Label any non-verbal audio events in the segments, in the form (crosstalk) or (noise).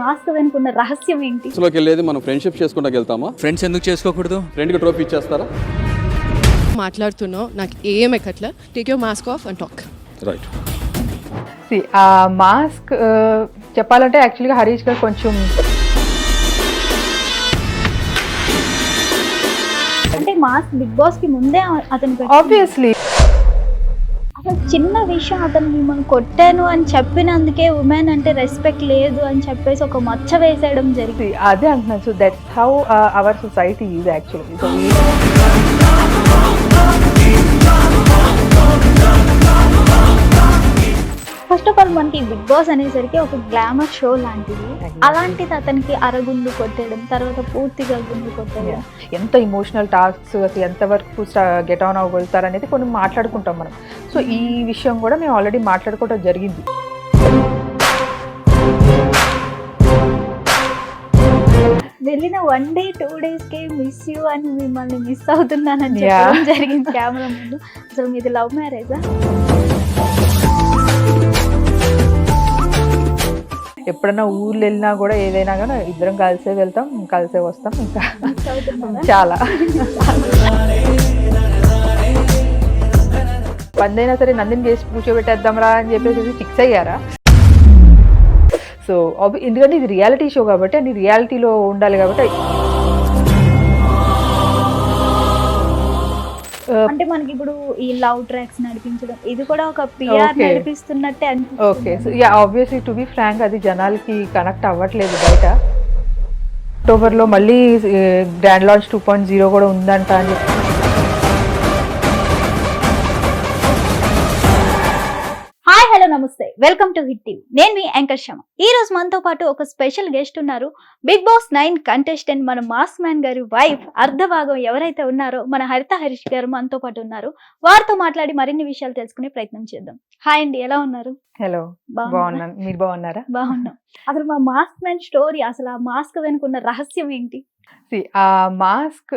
Mask వెనుకున్న రహస్యం ఏంటి? లోకి వెళ్ళేది మనం ఫ్రెండ్షిప్ చేసుకుంటా వెళ్తామా? ఫ్రెండ్స్ ఎందుకు చేసుకోకూడదు? ఫ్రెండ్కి ట్రోఫీ ఇచ్చేస్తారా? మాట్లాడుతున్నావు నాకు ఏం ఎక్కట్లా? Take your mask off and talk right ఆ మాస్క్ చెప్పాలంటే యాక్చువల్గా హరీష్ గారు కొంచెం అంటే మాస్క్ బిగ్ బాస్కి ముందే అతను. ఆబ్వియస్లీ చిన్న విషయం అతను మిమ్మల్ని కొట్టాను అని చెప్పినందుకే ఉమెన్ అంటే రెస్పెక్ట్ లేదు అని చెప్పేసి ఒక మచ్చ వేసేయడం జరిగింది. అదే అంటున్నాను. So that's how our society is actually మనకి బిగ్ బాస్ అనేసరికి ఒక గ్లామర్ షో లాంటిది. అలాంటిది అతనికి అరగుండు కొట్టేయడం తర్వాత పూర్తిగా గుండు కొట్టేయడం ఎంత ఇమోషనల్ టాస్క్స్ అసలు ఎంతవరకు గెట్ ఆన్ అవ్వగలుగుతారు అనేది కొన్ని మాట్లాడుకుంటాం మనం. సో ఈ విషయం కూడా మేము ఆల్రెడీ మాట్లాడుకోవడం జరిగింది. వెళ్ళిన వన్ డే టూ డేస్ కే మిస్ యూ అని మిమ్మల్ని మిస్ అవుతున్నానని. చెప్పడం జరిగింది కెమెరా ముందు. అసలు మీది లవ్ మ్యారేజా ఎప్పుడైనా ఊర్లు వెళ్ళినా కూడా ఏదైనా కానీ ఇద్దరం కలిసే వెళ్తాం కలిసే వస్తాం ఇంకా. చాలా. పందైనా సరే నందిని చేసి కూర్చోబెట్టేద్దాంరా అని చెప్పేసి ఫిక్స్ అయ్యారా? సో ఎందుకంటే ఇది రియాలిటీ షో కాబట్టి అని రియాలిటీలో ఉండాలి కాబట్టి అంటే మనకి ఇప్పుడు ఈ లవ్ ట్రాక్స్ నడిపించడం ఇది కూడా ఒక PR. నడిపిస్తున్నట్టే okay ya obviously to be frank అది జనాలకి కనెక్ట్ అవ్వట్లేదు బయట. అక్టోబర్లో మళ్ళీ grand launch two point zero కూడా ఉందంట అని చెప్పి టు హిట్ టీవీ. నేను మీ యాంకర్ శమ ఈ రోజు మనతో పాటు ఒక స్పెషల్ గెస్ట్ ఉన్నారు. బిగ్ బాస్ నైన్ కంటెస్టెంట్ మన మాస్ మ్యాన్ గారి వైఫ్ అర్ధభాగం ఎవరైతే ఉన్నారో మన హరిత హరీష్ గారు మనతో పాటు ఉన్నారు. వారితో మాట్లాడి మరిన్ని విషయాలు తెలుసుకునే ప్రయత్నం చేద్దాం. హాయ్ అండి ఎలా ఉన్నారు? హలో? బాగున్నాను. మీరు బాగున్నారా? బాగున్నాం. అసలు మా మాస్క్ మ్యాన్ స్టోరీ అసలు ఆ మాస్క్ వెనుకున్న రహస్యం ఏంటి? ఆ మాస్క్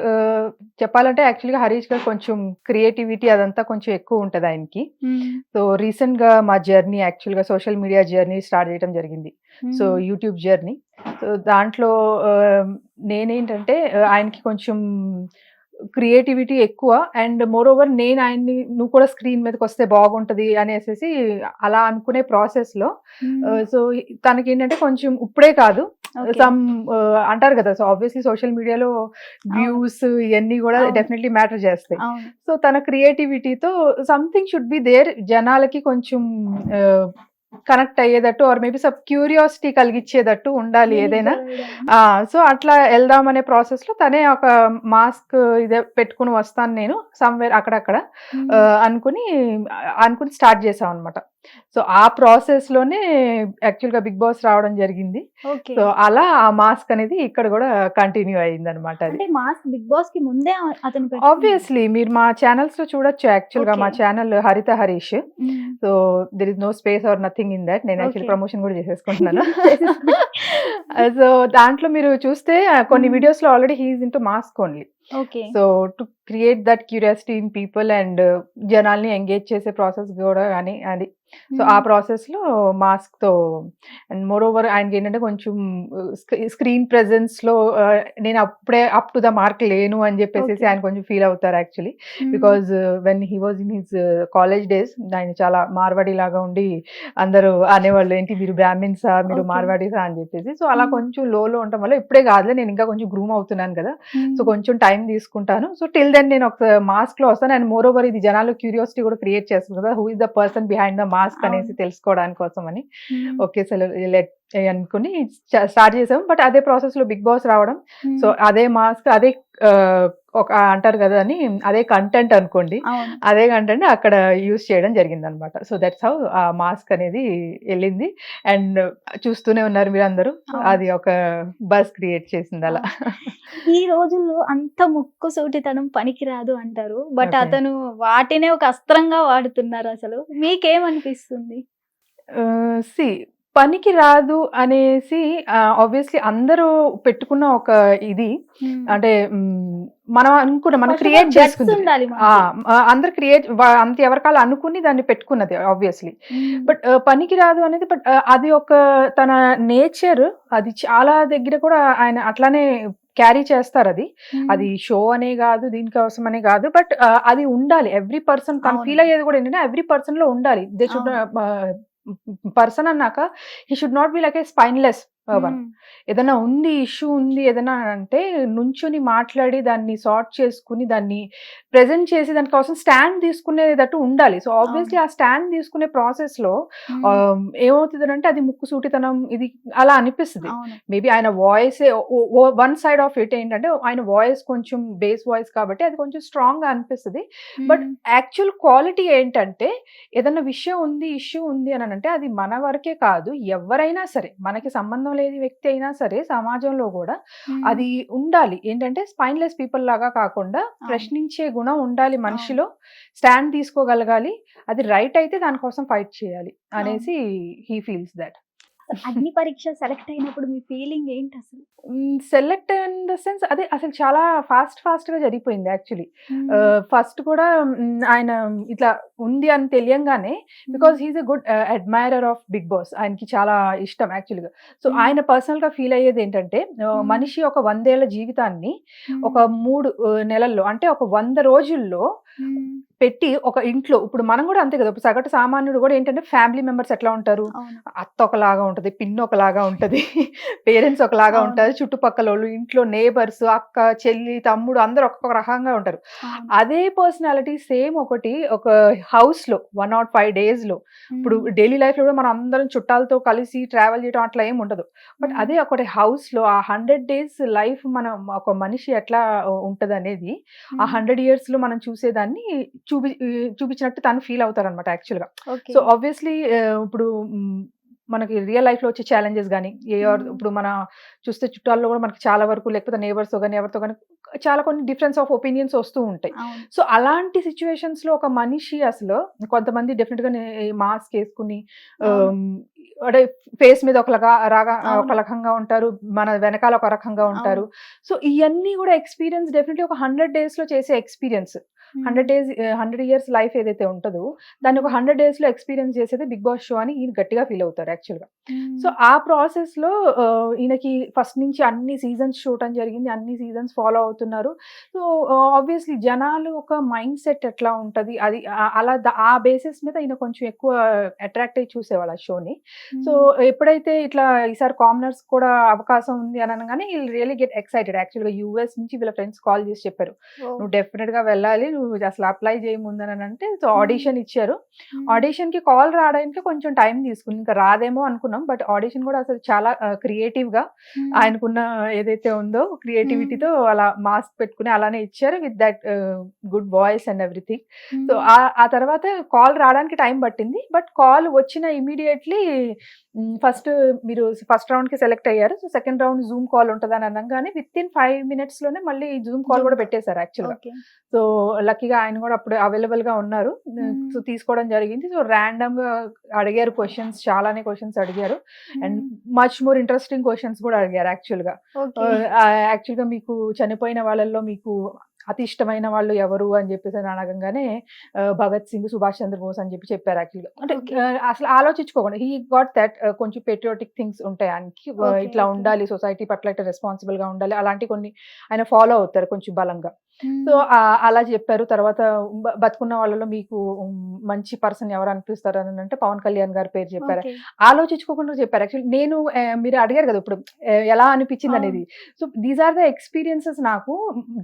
చెప్పాలంటే యాక్చువల్గా హరీష్ గారు కొంచెం క్రియేటివిటీ అదంతా కొంచెం ఎక్కువ ఉంటుంది ఆయనకి. సో రీసెంట్గా మా జర్నీ యాక్చువల్గా సోషల్ మీడియా జర్నీ స్టార్ట్ చేయడం జరిగింది. So YouTube journey. సో దాంట్లో నేనేంటంటే ఆయనకి కొంచెం క్రియేటివిటీ ఎక్కువ. అండ్ మోర్ ఓవర్ నేను ఆయన్ని నువ్వు కూడా స్క్రీన్ మీదకి వస్తే బాగుంటది అనేసి అలా అనుకునే ప్రాసెస్లో సో తనకి ఏంటంటే కొంచెం ఇప్పుడే కాదు. సమ్ అంటారు కదా సో ఆబ్వియస్లీ సోషల్ మీడియాలో వ్యూస్ ఇవన్నీ కూడా. డెఫినెట్లీ మ్యాటర్ చేస్తాయి. సో తన క్రియేటివిటీతో సంథింగ్ షుడ్ బి దేర్ జనాలకి కొంచెం కనెక్ట్ అయ్యేటట్టు ఆర్ మేబీ సబ్ క్యూరియాసిటీ కలిగించేటట్టు ఉండాలి ఏదైనా. సో అట్లా వెళ్దాం అనే ప్రాసెస్లో తనే ఒక మాస్క్ ఇదే పెట్టుకుని వస్తాను నేను సమ్వేర్ అక్కడక్కడ ఆ, అనుకుని అనుకుని స్టార్ట్ చేసాం అనమాట సో ఆ ప్రాసెస్లోనే యాక్చువల్గా బిగ్ బాస్ రావడం జరిగింది సో అలా ఆ మాస్క్ అనేది ఇక్కడ కూడా కంటిన్యూ అయ్యింది అనమాట అంటే మాస్క్ బిగ్ బాస్కి ముందే అతను పెట్టింది. ఆబ్వియస్లీ మీరు మా ఛానల్స్లో చూడొచ్చు యాక్చువల్గా మా. Channel Haritha Harish. So there is no space or nothing in that నేను యాక్చువల్. ప్రమోషన్ కూడా చేసేసుకుంటున్నాను (laughs) (laughs) సో దాంట్లో మీరు చూస్తే కొన్ని. వీడియోస్లో already he's into mask only so to create that curiosity in people and జనాల్ని ఎంగేజ్ చేసే ప్రాసెస్ కూడా కానీ అది. సో ఆ ప్రాసెస్లో మాస్క్తో అండ్ మోర్ ఓవర్ ఆయనకి ఏంటంటే కొంచెం స్క్రీన్ ప్రెజెన్స్లో uh, నేను అప్పుడే అప్ టు ద మార్క్ లేను అని చెప్పేసి. ఆయన కొంచెం ఫీల్ అవుతారు actually. Because when he was in his college days ఆయన చాలా మార్వాడి లాగా ఉండి అందరూ అనేవాళ్ళు ఏంటి మీరు బ్రాహ్మిన్సా? మీరు. మార్వాడీసా? అని చెప్పేసి. సో అలా. కొంచెం లోలో ఉండటం వల్ల ఇప్పుడే కాదులే నేను ఇంకా కొంచెం గ్రూమ్ అవుతున్నాను కదా. సో కొంచెం టైం తీసుకుంటాను. సో టిల్ దెన్ నేను ఒక మాస్క్లో వస్తాను. అండ్ మోర్ ఓవర్ ఇది జనాలు క్యూరియాసిటీ కూడా క్రియేట్ చేస్తుంది కదా. Who is the person behind the mask అనేసి. తెలుసుకోవడానికి కోసం అని. ఓకే సరే లెట్ అనుకుని స్టార్ట్ చేసాం బట్ అదే ప్రాసెస్లో బిగ్ బాస్ రావడం. సో అదే మాస్క్ అదే ఆ, ఒక అంటారు కదా అని అదే కంటెంట్ అనుకోండి అదే కంటెంట్ అక్కడ యూస్ చేయడం జరిగింది అనమాట సో దట్స్ హౌ ఆ మాస్క్ అనేది వెళ్ళింది. అండ్ చూస్తూనే ఉన్నారు మీరు అందరూ. అది ఒక బస్ క్రియేట్ చేసింది అలా. ఈ రోజుల్లో అంత ముక్కు సూటితనం పనికిరాదు అంటారు. బట్. అతను వాటినే ఒక అస్త్రంగా వాడుతున్నారు అసలు. మీకేమనిపిస్తుంది? సి పనికి రాదు అనేసి ఆబ్వియస్లీ అందరూ పెట్టుకున్న ఒక ఇది. అంటే మనం అనుకున్న మనం క్రియేట్ చేసుకుంది. అందరు క్రియేట్ అంత ఎవరికాలు అనుకుని దాన్ని పెట్టుకున్నది ఆబ్వియస్లీ బట్ పనికి రాదు అనేది బట్ అది ఒక తన నేచర్ అది చాలా దగ్గర కూడా ఆయన అట్లానే క్యారీ చేస్తారు అది. అది షో అనే కాదు దీనికోసం అనే కాదు బట్ అది ఉండాలి. ఎవ్రీ పర్సన్ తను. ఫీల్ అయ్యేది కూడా ఏంటంటే ఎవ్రీ పర్సన్లో ఉండాలి. దే షుడ్ పర్సన్ అన్నాక he should not be like a spineless one ఏదైనా ఉంది ఇష్యూ ఉంది ఏదైనా అంటే నుంచుని మాట్లాడి దాన్ని సార్ట్ చేసుకుని దాన్ని ప్రెజెంట్ చేసి దానికోసం స్టాండ్ తీసుకునేటట్టు ఉండాలి. సో ఆబ్వియస్లీ ఆ స్టాండ్ తీసుకునే ప్రాసెస్లో ఏమవుతుంది అంటే అది ముక్కు సూటితనం ఇది అలా అనిపిస్తుంది. మేబీ ఆయన voice one side of it ఏంటంటే ఆయన వాయిస్ కొంచెం బేస్ వాయిస్ కాబట్టి అది కొంచెం స్ట్రాంగ్గా అనిపిస్తుంది. బట్ యాక్చువల్ క్వాలిటీ ఏంటంటే ఏదైనా విషయం ఉంది ఇష్యూ ఉంది అని అంటే అది మన వరకే కాదు ఎవరైనా సరే మనకి సంబంధం లేని వ్యక్తి అయినా సరే సమాజంలో కూడా అది ఉండాలి. ఏంటంటే స్పైన్లెస్ పీపుల్ లాగా కాకుండా ప్రశ్నించే గుణం ఉండాలి మనిషిలో. స్టాండ్ తీసుకోగలగాలి. అది రైట్ అయితే దానికోసం ఫైట్ చేయాలి అనేసి హీ ఫీల్స్ దట్. అగ్ని పరీక్ష సెలెక్ట్ అయినప్పుడు మీ ఫీలింగ్ ఏంటి అసలు? సెలెక్ట్ ఇన్ ద సెన్స్ అదే అసలు చాలా ఫాస్ట్ ఫాస్ట్గా జరిగిపోయింది యాక్చువల్లీ. ఫస్ట్ కూడా ఆయన ఇట్లా ఉంది అని తెలియంగానే because he's a good admirer of Bigg Boss ఆయనకి చాలా ఇష్టం యాక్చువల్గా. సో. ఆయన పర్సనల్గా ఫీల్ అయ్యేది ఏంటంటే. మనిషి ఒక వందేళ్ళ జీవితాన్ని ఒక మూడు నెలల్లో అంటే ఒక వంద రోజుల్లో పెట్టి ఒక ఇంట్లో ఇప్పుడు మనం కూడా అంతే కదా ఇప్పుడు సగటు సామాన్యుడు కూడా ఏంటంటే ఫ్యామిలీ మెంబర్స్ ఎట్లా ఉంటారు అత్త ఒకలాగా ఉంటది పిన్ ఒకలాగా ఉంటది (laughs) పేరెంట్స్ ఒకలాగా. ఉంటారు చుట్టుపక్కల వాళ్ళు ఇంట్లో నేబర్స్ అక్క చెల్లి తమ్ముడు అందరు ఒక్కొక్క రకంగా ఉంటారు. అదే పర్సనాలిటీ సేమ్ ఒకటి ఒక హౌస్లో వన్ నాట్ ఫైవ్ డేస్లో ఇప్పుడు. డైలీ లైఫ్లో కూడా మనం అందరం చుట్టాలతో కలిసి ట్రావెల్ చేయడం అట్లా ఏం ఉండదు బట్. అదే ఒకటి హౌస్లో ఆ హండ్రెడ్ డేస్ లైఫ్ మనం ఒక మనిషి ఎట్లా ఉంటది అనేది ఆ. హండ్రెడ్ ఇయర్స్లో మనం చూసేదాన్ని చూపి చూపించినట్టు తను ఫీల్ అవుతారు అనమాట యాక్చువల్గా Okay. సో ఆబ్వియస్లీ ఇప్పుడు మనకి రియల్ లైఫ్లో వచ్చే ఛాలెంజెస్ కానీ ఏ. ఇప్పుడు మన చూస్తే చుట్టాల్లో కూడా మనకి చాలా వరకు లేకపోతే నేబర్స్ కానీ ఎవరితో కానీ చాలా కొన్ని డిఫరెన్స్ ఆఫ్ ఒపీనియన్స్ వస్తూ ఉంటాయి సో అలాంటి సిచ్యువేషన్స్లో ఒక మనిషి అసలు కొంతమంది డెఫినెట్గా మాస్క్ వేసుకుని అంటే ఫేస్ మీద ఒకలాగా రాగా. ఒక రకంగా ఉంటారు మన వెనకాల ఒక రకంగా ఉంటారు సో ఇవన్నీ కూడా ఎక్స్పీరియన్స్ డెఫినెట్లీ ఒక హండ్రెడ్ డేస్లో చేసే experience. Hundred days hundred years life ఏదైతే ఉంటుందో దాన్ని ఒక హండ్రెడ్ డేస్లో ఎక్స్పీరియన్స్ చేసేది బిగ్ బాస్ షో అని ఈయన గట్టిగా ఫీల్ అవుతారు యాక్చువల్గా మ్మ్. సో ఆ ప్రాసెస్లో ఈయనకి ఫస్ట్ నుంచి అన్ని సీజన్స్ చూడటం జరిగింది అన్ని సీజన్స్ ఫాలో అవుతున్నారు. సో ఆబ్వియస్లీ జనాలు ఒక మైండ్ సెట్ ఎట్లా ఉంటది అది అలా ఆ బేసిస్ మీద ఈయన కొంచెం ఎక్కువ అట్రాక్ట్ అయ్యి చూసేవాళ్ళు ఆ షోని. సో ఎప్పుడైతే ఇట్లా ఈసారి కామనర్స్ కూడా అవకాశం ఉంది అని అనగానే వీళ్ళు రియలీ గెట్ ఎక్సైటెడ్. యాక్చువల్గా యూఎస్ నుంచి వీళ్ళ ఫ్రెండ్స్ కాల్ చేసి చెప్పారు. నువ్వు డెఫినెట్గా వెళ్ళాలి అసలు అప్లై చేయముందని అంటే సో. ఆడిషన్ ఇచ్చారు. ఆడిషన్కి కాల్ రావడానికి కొంచెం టైం తీసుకుంది ఇంకా రాదేమో అనుకున్నాం బట్ ఆడిషన్ కూడా అసలు చాలా క్రియేటివ్గా. ఆయనకున్న ఏదైతే ఉందో క్రియేటివిటీతో అలా మాస్క్ పెట్టుకుని అలానే ఇచ్చారు with that good voice and everything. So ఆ తర్వాత కాల్ రావడానికి టైం పట్టింది బట్ కాల్ వచ్చిన ఇమీడియట్లీ ఫస్ట్ మీరు ఫస్ట్ రౌండ్కి సెలెక్ట్ అయ్యారు so second round zoom call ఉంటుందని అనగానే విత్ ఇన్ ఫైవ్ మినిట్స్లోనే మళ్ళీ జూమ్ కాల్ కూడా. పెట్టేశారు యాక్చువల్గా సో లక్కీగా ఆయన కూడా అప్పుడు అవైలబుల్గా ఉన్నారు. సో తీసుకోవడం జరిగింది. సో ర్యాండమ్గా అడిగారు క్వశ్చన్స్ చాలానే క్వశ్చన్స్ అడిగారు. And much more interesting questions కూడా అడిగారు యాక్చువల్గా ఓకే యాక్చువల్గా మీకు చనిపోయిన వాళ్ళల్లో మీకు అతి ఇష్టమైన వాళ్ళు ఎవరు అని చెప్పేసి అని అడగంగానే భగత్ సింగ్ సుభాష్ చంద్రబోస్ అని చెప్పి చెప్పారు యాక్చువల్గా అంటే అసలు ఆలోచించుకోకుండా హీ గాట్ దట్ కొంచెం పెట్రియాటిక్ థింగ్స్ ఉంటాయి ఆయనకి ఇట్లా. ఉండాలి సొసైటీ పట్ల ఇట్లా రెస్పాన్సిబుల్గా ఉండాలి అలాంటి కొన్ని ఆయన ఫాలో అవుతారు కొంచెం బలంగా. సో అలా చెప్పారు తర్వాత బతుకున్న వాళ్ళలో మీకు మంచి పర్సన్ ఎవరు అనిపిస్తారు అని అంటే పవన్ కళ్యాణ్ గారి పేరు చెప్పారు. ఆలోచించుకోకుండా చెప్పారు యాక్చువల్లీ నేను మీరు అడిగారు కదా ఇప్పుడు ఎలా అనిపించింది. అనేది so these are the experiences నాకు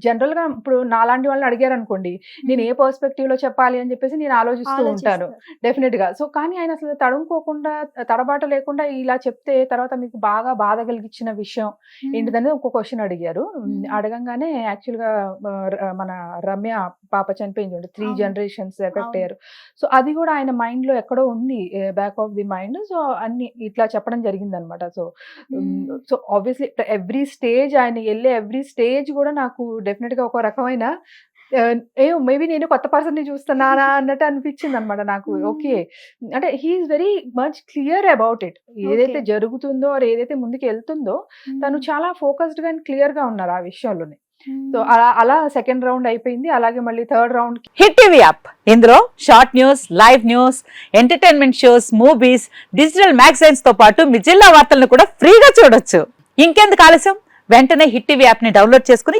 జనరల్గా ఇప్పుడు నాలాంటి వాళ్ళని అడిగారు అనుకోండి నేను ఏ పర్స్పెక్టివ్లో చెప్పాలి అని చెప్పేసి నేను ఆలోచిస్తూ ఉంటాను. డెఫినెట్గా సో కానీ ఆయన అసలు తడుముకోకుండా తడబాట లేకుండా ఇలా చెప్తే తర్వాత మీకు బాగా బాధ కలిగించిన విషయం. ఏంటిదని ఒక క్వశ్చన్ అడిగారు. అడగంగానే యాక్చువల్గా మన రమ్య పాప చనిపోయింది త్రీ. Generations effect. అయ్యారు సో అది కూడా ఆయన మైండ్లో ఎక్కడో ఉంది back of the mind so అన్ని ఇట్లా చెప్పడం జరిగింది అనమాట so. So obviously every stage ఆయన వెళ్ళే ఎవ్రీ స్టేజ్ కూడా నాకు డెఫినెట్గా ఒక రకమైన ఏ మేబీ నేను కొత్త పర్సన్ని చూస్తున్నానా (laughs) అన్నట్టు అనిపించింది అనమాట నాకు. ఓకే. అంటే he's very much clear about it. ఏదైతే. జరుగుతుందో ఏదైతే ముందుకు వెళ్తుందో తను చాలా ఫోకస్డ్గా క్లియర్గా ఉన్నారు ఆ విషయంలోనే సో అలా అలా సెకండ్ రౌండ్ అయిపోయింది. అలాగే మళ్ళీ third round hit TV app. ఇందులో short news live news entertainment shows movies digital మ్యాగజైన్స్తో పాటు మీ జిల్లా వార్తలను కూడా ఫ్రీగా చూడొచ్చు. ఇంకెందుకు ఆలస్యం? వెంటనే హిట్ టీవీ యాప్ని డౌన్లోడ్ చేసుకుని